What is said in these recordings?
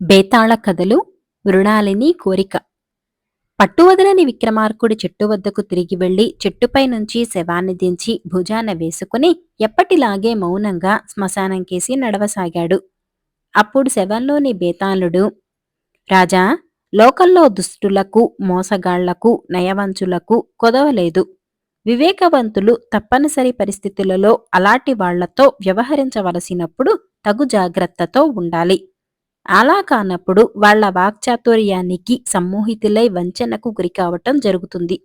బేతాళ కథలు మృణాలిని కోరిక. పట్టువదలని విక్రమార్కుడు చెట్టు వద్దకు తిరిగి వెళ్ళి చెట్టుపై నుంచి శవాన్ని దించి భుజాన వేసుకుని ఎప్పటిలాగే మౌనంగా శ్మశానం కేసి నడవసాగాడు. అప్పుడు శవంలోని బేతాళుడు రాజా లోకంలో దుష్టులకు మోసగాళ్ళకు నయవంచులకు కొదవలేదు. వివేకవంతులు తప్పనిసరి పరిస్థితులలో అలాంటి వాళ్ళతో వ్యవహరించవలసినప్పుడు తగు జాగ్రత్తతో ఉండాలి. అలా కానప్పుడు వాళ్ళ వాక్చాతుర్యానికి సమ్మోహితులై వంచనకు గురికావటం జరుగుతుంది.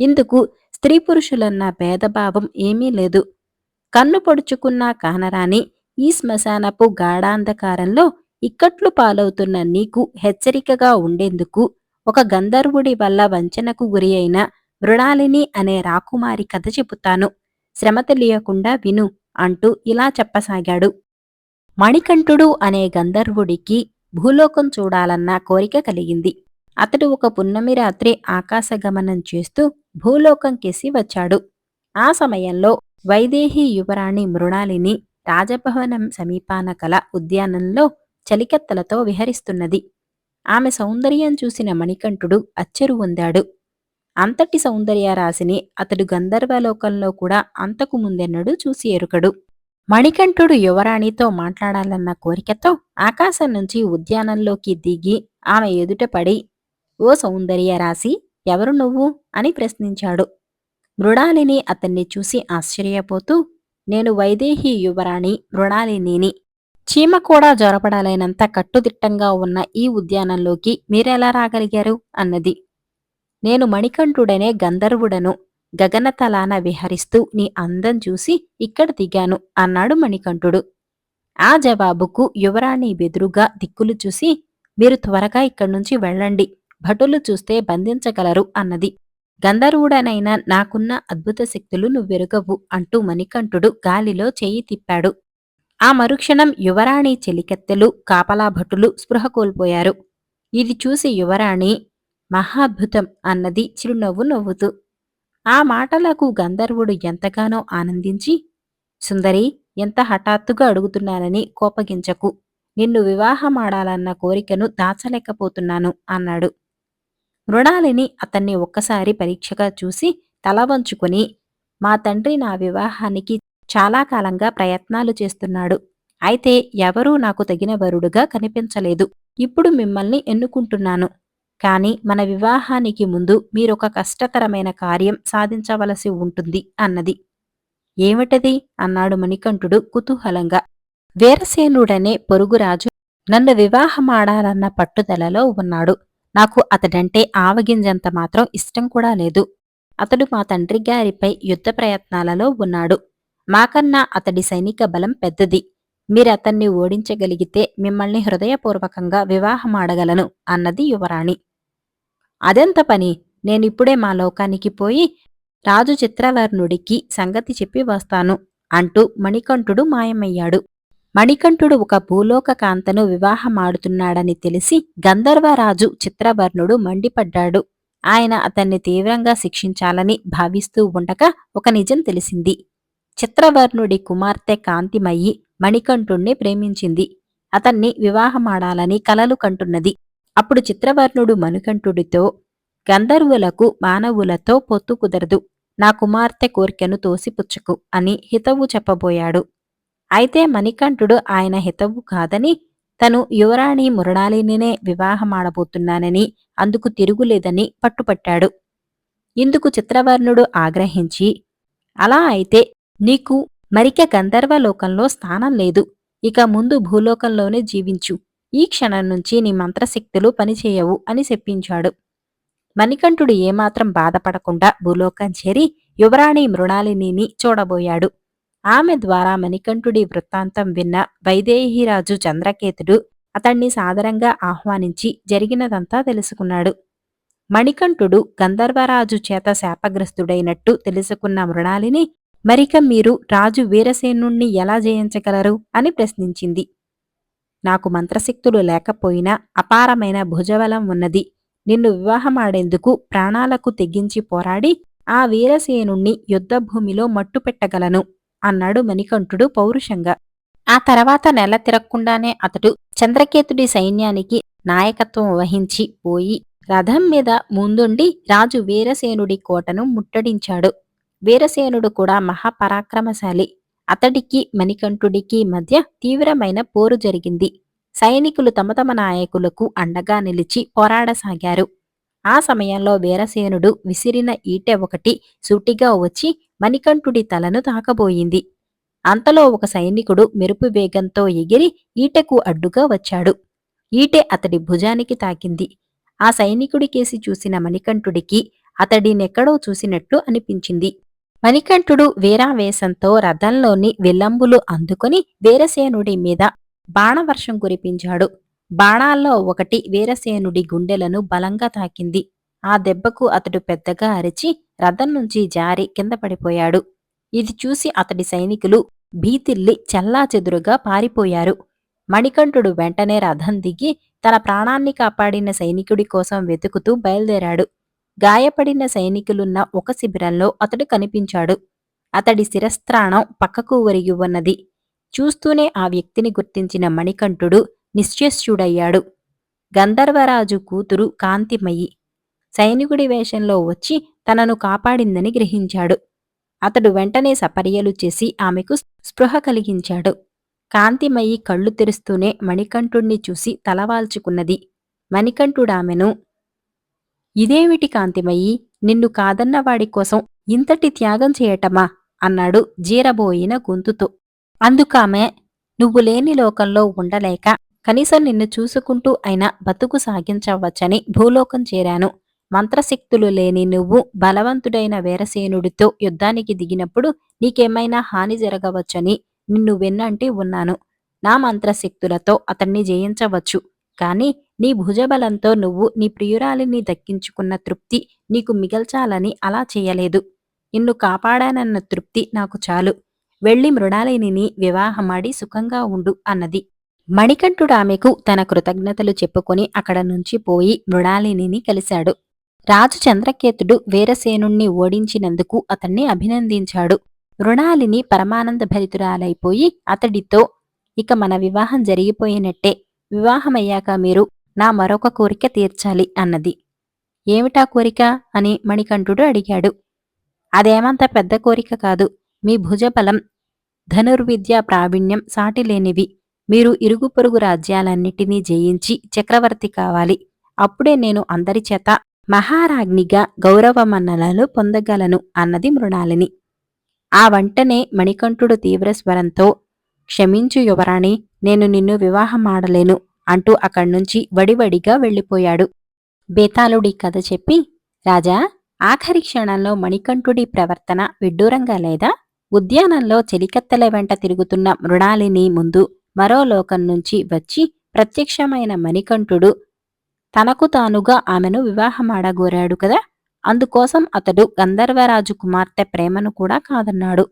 ఇందుకు స్త్రీ పురుషులన్న భేదభావం ఏమీ లేదు. కన్ను పొడుచుకున్నా కానరాని ఈ శ్మశానపు గాఢాంధకారంలో ఇక్కట్లు పాలవుతున్న నీకు హెచ్చరికగా ఉండేందుకు ఒక గంధర్వుడి వల్ల వంచనకు గురి అయిన మృణాలిని అనే రాకుమారి కథ చెబుతాను. శ్రమ తెలియకుండా విను అంటూ ఇలా చెప్పసాగాడు. మణికంఠుడు అనే గంధర్వుడికి భూలోకం చూడాలన్న కోరిక కలిగింది. అతడు ఒక పున్నమి రాత్రి ఆకాశగమనం చేస్తూ భూలోకం కేసి వచ్చాడు. ఆ సమయంలో వైదేహి యువరాణి మృణాలిని రాజభవనం సమీపాన కల ఉద్యానంలో చలికెత్తలతో విహరిస్తున్నది. ఆమె సౌందర్యం చూసిన మణికంఠుడు అచ్చెరు పొందాడు. అంతటి సౌందర్య రాశిని అతడు గంధర్వలోకంలో కూడా అంతకు ముందెన్నడూ చూసి ఎరుకడు. మణికంఠుడు యువరాణితో మాట్లాడాలన్న కోరికతో ఆకాశం నుంచి ఉద్యానంలోకి దిగి ఆమె ఎదుట పడి ఓ సౌందర్య రాశి ఎవరు నువ్వు అని ప్రశ్నించాడు. మృణాలిని అతన్ని చూసి ఆశ్చర్యపోతూ నేను వైదేహి యువరాణి మృణాలినిని చీమ కూడా జొరపడాలైనంత కట్టుదిట్టంగా ఉన్న ఈ ఉద్యానంలోకి మీరెలా రాగలిగారు అన్నది. నేను మణికంఠుడనే గంధర్వుడను. గగనతలాన విహరిస్తూ నీ అందం చూసి ఇక్కడ దిగాను అన్నాడు మణికంఠుడు. ఆ జవాబుకు యువరాణి బెదురుగా దిక్కులు చూసి మీరు త్వరగా ఇక్కడి నుంచి వెళ్ళండి భటులు చూస్తే బంధించగలరు అన్నది. గంధర్వుడనైనా నాకున్న అద్భుత శక్తులు నువ్వెరుగవు అంటూ మణికంఠుడు గాలిలో చేయి తిప్పాడు. ఆ మరుక్షణం యువరాణి చెలికెత్తెలు కాపలా భటులు స్పృహ కోల్పోయారు. ఇది చూసి యువరాణి మహాద్భుతం అన్నది చిరునవ్వు నవ్వుతూ ఆ మాటలకు గంధర్వుడు ఎంతగానో ఆనందించి సుందరి ఎంత హఠాత్తుగా అడుగుతున్నానని కోపగించకు. నిన్ను వివాహమాడాలన్న కోరికను దాచలేకపోతున్నాను అన్నాడు. మృణాలిని అతన్ని ఒక్కసారి పరీక్షగా చూసి తల వంచుకుని మా తండ్రి నా వివాహానికి చాలా కాలంగా ప్రయత్నాలు చేస్తున్నాడు. అయితే ఎవరూ నాకు తగిన వరుడుగా కనిపించలేదు. ఇప్పుడు మిమ్మల్ని ఎన్నుకుంటున్నాను. కానీ మన వివాహానికి ముందు మీరొక కష్టతరమైన కార్యం సాధించవలసి ఉంటుంది అన్నది. ఏమిటది? అన్నాడు మణికంఠుడు కుతూహలంగా. వీరసేనుడనే పొరుగురాజు నన్ను వివాహమాడాలన్న పట్టుదలలో ఉన్నాడు. నాకు అతడంటే ఆవగింజంత మాత్రం ఇష్టం కూడా లేదు. అతడు మా తండ్రి గారిపై యుద్ధ ప్రయత్నాలలో ఉన్నాడు. మాకన్నా అతడి సైనిక బలం పెద్దది. మీరతన్ని ఓడించగలిగితే మిమ్మల్ని హృదయపూర్వకంగా వివాహమాడగలను అన్నది యువరాణి. అదెంత పని? నేనిప్పుడే మా లోకానికి పోయి రాజు చిత్రవర్ణుడికి సంగతి చెప్పి వస్తాను అంటూ మణికంఠుడు మాయమయ్యాడు. మణికంఠుడు ఒక భూలోక కాంతను వివాహమాడుతున్నాడని తెలిసి గంధర్వరాజు చిత్రవర్ణుడు మండిపడ్డాడు. ఆయన అతన్ని తీవ్రంగా శిక్షించాలని భావిస్తూ ఉండగా ఒక నిజం తెలిసింది. చిత్రవర్ణుడి కుమార్తె కాంతిమయ్యి మణికంఠుణ్ణి ప్రేమించింది. అతన్ని వివాహమాడాలని కలలు కంటున్నది. అప్పుడు చిత్రవర్ణుడు మణికంఠుడితో గంధర్వులకు మానవులతో పొత్తు కుదరదు. నా కుమార్తె కోరికను తోసిపుచ్చకు అని హితవు చెప్పబోయాడు. అయితే మణికంఠుడు ఆయన హితవు కాదని తను యువరాణి మురళాలినినే వివాహమాడబోతున్నానని అందుకు తిరుగులేదని పట్టుపట్టాడు. ఇందుకు చిత్రవర్ణుడు ఆగ్రహించి అలా అయితే నీకు మరిక గంధర్వలోకంలో స్థానం లేదు. ఇక ముందు భూలోకంలోనే జీవించు. ఈ క్షణం నుంచి నీ మంత్రశక్తులు పనిచేయవు అని చెప్పించాడు. మణికంఠుడు ఏమాత్రం బాధపడకుండా భూలోకం చేరి యువరాణి మృణాలినిని చూడబోయాడు. ఆమె ద్వారా మణికంఠుడి వృత్తాంతం విన్న వైదేహిరాజు చంద్రకేతుడు అతణ్ణి సాదరంగా ఆహ్వానించి జరిగినదంతా తెలుసుకున్నాడు. మణికంఠుడు గంధర్వరాజు చేత శాపగ్రస్తుడైనట్టు తెలుసుకున్న మృణాలిని మరిక మీరు రాజు వీరసేనుణ్ణి ఎలా జయించగలరు? అని ప్రశ్నించింది. నాకు మంత్రశక్తులు లేకపోయినా అపారమైన భుజబలం ఉన్నది. నిన్ను వివాహమాడేందుకు ప్రాణాలకు తెగించి పోరాడి ఆ వీరసేనుణ్ణి యుద్ధభూమిలో మట్టుపెట్టగలను అన్నాడు మణికంఠుడు పౌరుషంగా. ఆ తర్వాత నెల తిరగకుండానే అతడు చంద్రకేతుడి సైన్యానికి నాయకత్వం వహించి పోయి రథం మీద ముందుండి రాజు వీరసేనుడి కోటను ముట్టడించాడు. వీరసేనుడు కూడా మహాపరాక్రమశాలి. అతడికి మణికంఠుడికి మధ్య తీవ్రమైన పోరు జరిగింది. సైనికులు తమ తమ నాయకులకు అండగా నిలిచి పోరాడసాగారు. ఆ సమయంలో వీరసేనుడు విసిరిన ఈటె ఒకటి సూటిగా వచ్చి మణికంఠుడి తలను తాకబోయింది. అంతలో ఒక సైనికుడు మెరుపు వేగంతో ఎగిరి ఈటెకు అడ్డుగా వచ్చాడు. ఈటె అతడి భుజానికి తాకింది. ఆ సైనికుడి కేసి చూసిన మణికంఠుడికి అతడినెక్కడో చూసినట్లు అనిపించింది. మణికంఠుడు వీరావేశంతో రథంలోని విల్లంబులు అందుకుని వీరసేనుడి మీద బాణవర్షం కురిపించాడు. బాణాల్లో ఒకటి వీరసేనుడి గుండెలను బలంగా తాకింది. ఆ దెబ్బకు అతడు పెద్దగా అరిచి రథం నుంచి జారి కింద పడిపోయాడు. ఇది చూసి అతడి సైనికులు భీతిల్లి చెల్లాచెదురుగా పారిపోయారు. మణికంఠుడు వెంటనే రథం దిగి తన ప్రాణాన్ని కాపాడిన సైనికుడి కోసం వెతుకుతూ బయలుదేరాడు. గాయపడిన సైనికులున్న ఒక శిబిరంలో అతడు కనిపించాడు. అతడి శిరస్త్రాణం పక్కకు ఒరిగి ఉన్నది చూస్తూనే ఆ వ్యక్తిని గుర్తించిన మణికంఠుడు నిశ్చేష్యుడయ్యాడు గంధర్వరాజు కూతురు కాంతిమయి సైనికుడి వేషంలో వచ్చి తనను కాపాడిందని గ్రహించాడు. అతడు వెంటనే సపర్యలు చేసి ఆమెకు స్పృహ కలిగించాడు. కాంతిమయి కళ్ళు తెరుస్తూనే మణికంఠుణ్ణి చూసి తలవాల్చుకున్నది. మణికంఠుడామెను ఇదేమిటి కాంతిమయ్యి నిన్ను కాదన్న వాడి కోసం ఇంతటి త్యాగం చేయటమా? అన్నాడు జీరబోయిన గొంతుతో. అందుకామె నువ్వు లేని లోకంలో ఉండలేక కనీసం నిన్ను చూసుకుంటూ అయినా బతుకు సాగించవచ్చని భూలోకం చేరాను. మంత్రశక్తులు లేని నువ్వు బలవంతుడైన వీరసేనుడితో యుద్ధానికి దిగినప్పుడు నీకేమైనా హాని జరగవచ్చని నిన్ను వెన్నంటి ఉన్నాను. నా మంత్రశక్తులతో అతన్ని జయించవచ్చు. కాని నీ భుజబలంతో నువ్వు నీ ప్రియురాలిని దక్కించుకున్న తృప్తి నీకు మిగల్చాలని అలా చేయలేదు. నిన్ను కాపాడానన్న తృప్తి నాకు చాలు. వెళ్ళి మృణాలిని వివాహమాడి సుఖంగా ఉండు అన్నది. మణికంఠుడు ఆమెకు తన కృతజ్ఞతలు చెప్పుకొని అక్కడ నుంచి పోయి మృణాలిని కలిశాడు. రాజు చంద్రకేతుడు వీరసేనుణ్ణి ఓడించినందుకు అతన్ని అభినందించాడు. మృణాలిని పరమానంద భరితురాలైపోయి అతడితో ఇక మన వివాహం జరిగిపోయినట్టే. వివాహమయ్యాక మీరు నా మరొక కోరిక తీర్చాలి అన్నది. ఏమిటా కోరిక? అని మణికంఠుడు అడిగాడు. అదేమంత పెద్ద కోరిక కాదు. మీ భుజబలం ధనుర్విద్యా ప్రావీణ్యం సాటిలేనివి. మీరు ఇరుగు పొరుగు రాజ్యాలన్నిటినీ జయించి చక్రవర్తి కావాలి. అప్పుడే నేను అందరి చేత మహారాజ్ఞిగా గౌరవమన్నలను పొందగలను అన్నది మృణాలిని. ఆ వంటనే మణికంఠుడు తీవ్రస్వరంతో క్షమించు యువరాణి నేను నిన్ను వివాహమాడలేను అంటూ అక్కడ్నుంచి వడివడిగా వెళ్ళిపోయాడు. బేతాళుడి కథ చెప్పి రాజా ఆఖరి క్షణంలో మణికంఠుడి ప్రవర్తన విడ్డూరంగా లేదా? ఉద్యానంలో చెలికత్తెల వెంట తిరుగుతున్న మృణాలిని ముందు మరో లోకం నుంచి వచ్చి ప్రత్యక్షమైన మణికంఠుడు తనకు తానుగా ఆమెను వివాహమాడగోరాడు కదా! అందుకోసం అతడు గంధర్వరాజు కుమార్తె ప్రేమను కూడా కాదన్నాడు.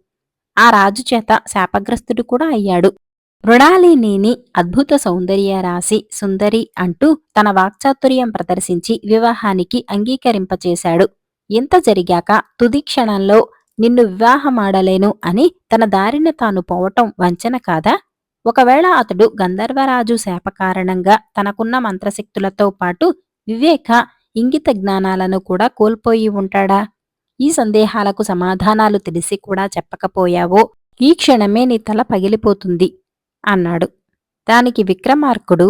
ఆ రాజు చేత శాపగ్రస్తుడు కూడా అయ్యాడు. మృణాలిని అద్భుత సౌందర్య రాశి సుందరి అంటూ తన వాక్చాతుర్యం ప్రదర్శించి వివాహానికి అంగీకరింపచేశాడు. ఇంత జరిగాక తుది క్షణంలో నిన్ను వివాహమాడలేను అని తన దారిన తాను పోవటం వంచన కాదా? ఒకవేళ అతడు గంధర్వరాజు శాప కారణంగా తనకున్న మంత్రశక్తులతో పాటు వివేక ఇంగిత జ్ఞానాలను కూడా కోల్పోయి ఉంటాడా? ఈ సందేహాలకు సమాధానాలు తెలిసి కూడా చెప్పకపోయావో ఈ క్షణమే నీ తల పగిలిపోతుంది. అన్నాడు. దానికి విక్రమార్కుడు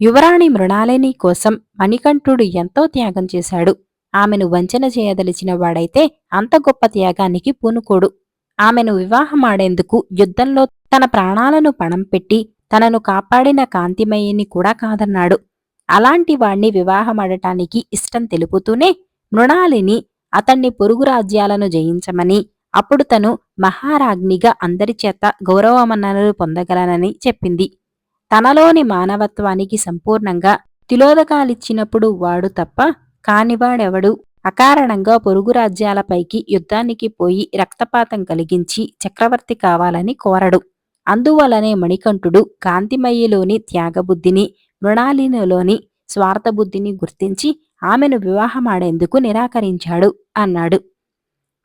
యువరాణి మృణాలిని కోసం మణికంఠుడు ఎంతో త్యాగం చేశాడు. ఆమెను వంచన చేయదలిచిన వాడైతే అంత గొప్ప త్యాగానికి పూనుకోడు. ఆమెను వివాహమాడేందుకు యుద్ధంలో తన ప్రాణాలను పణం పెట్టి తనను కాపాడిన కాంతిమయ్యని కూడా కాదన్నాడు. అలాంటి వాణ్ణి వివాహమాడటానికి ఇష్టం తెలుపుతూనే మృణాలిని అతన్ని పొరుగు రాజ్యాలను జయించమని అప్పుడు తను మహారాజ్ఞిగా అందరి చేత గౌరవమన్ననలు పొందగలనని చెప్పింది. తనలోని మానవత్వానికి సంపూర్ణంగా తిలోదకాలిచ్చినప్పుడు వాడు తప్ప కానివాడెవడు? అకారణంగా పొరుగు రాజ్యాలపైకి యుద్ధానికి పోయి రక్తపాతం కలిగించి చక్రవర్తి కావాలని కోరడు. అందువలనే మణికంఠుడు కాంతిమయ్యలోని త్యాగబుద్ధిని మృణాలినిలోని స్వార్థబుద్ధిని గుర్తించి ఆమెను వివాహమాడేందుకు నిరాకరించాడు అన్నాడు.